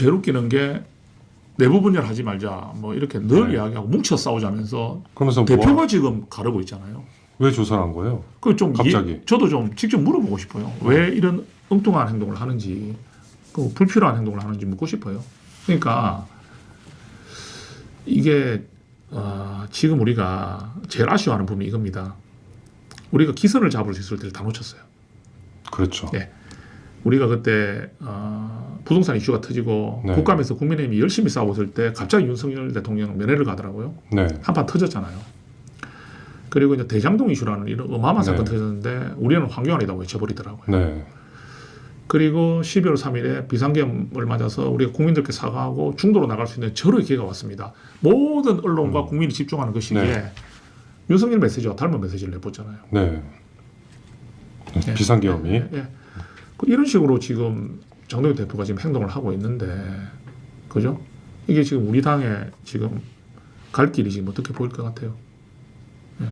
제일 웃기는 게 내부 분열 하지 말자 뭐 이렇게 늘 네. 이야기하고 뭉쳐 싸우자면서 그러면서 뭐, 대표가 지금 가르고 있잖아요. 왜 조사를 한 거예요? 그좀 갑자기? 저도 좀 직접 물어보고 싶어요. 왜 이런 엉뚱한 행동을 하는지, 그 불필요한 행동을 하는지 묻고 싶어요. 그러니까 이게 어, 지금 우리가 제일 아쉬워하는 부분이 이겁니다. 우리가 기선을 잡을 수 있을 때를 다 놓쳤어요. 그렇죠. 네. 우리가 그때 어, 부동산 이슈가 터지고 네. 국감에서 국민의힘이 열심히 있을 때 갑자기 윤석열 대통령 면회를 가더라고요. 네. 한판 터졌잖아요. 그리고 이제 대장동 이슈라는 이런 어마어마한 사건 네. 터졌는데 우리는 황교안이라고 외쳐버리더라고요. 네. 그리고 12월 3일에 비상계엄을 맞아서 우리가 국민들께 사과하고 중도로 나갈 수 있는 절호의 기회가 왔습니다. 모든 언론과 음. 국민이 집중하는 그 시기에 네. 윤석열 메시지와 닮은 메시지를 내보잖아요. 네. 네. 예. 비상계엄이 예, 예. 그 이런 식으로 지금 장동현 대표가 지금 행동을 하고 있는데, 그죠? 이게 지금 우리 당의 지금 갈 길이 지금 어떻게 보일 것 같아요?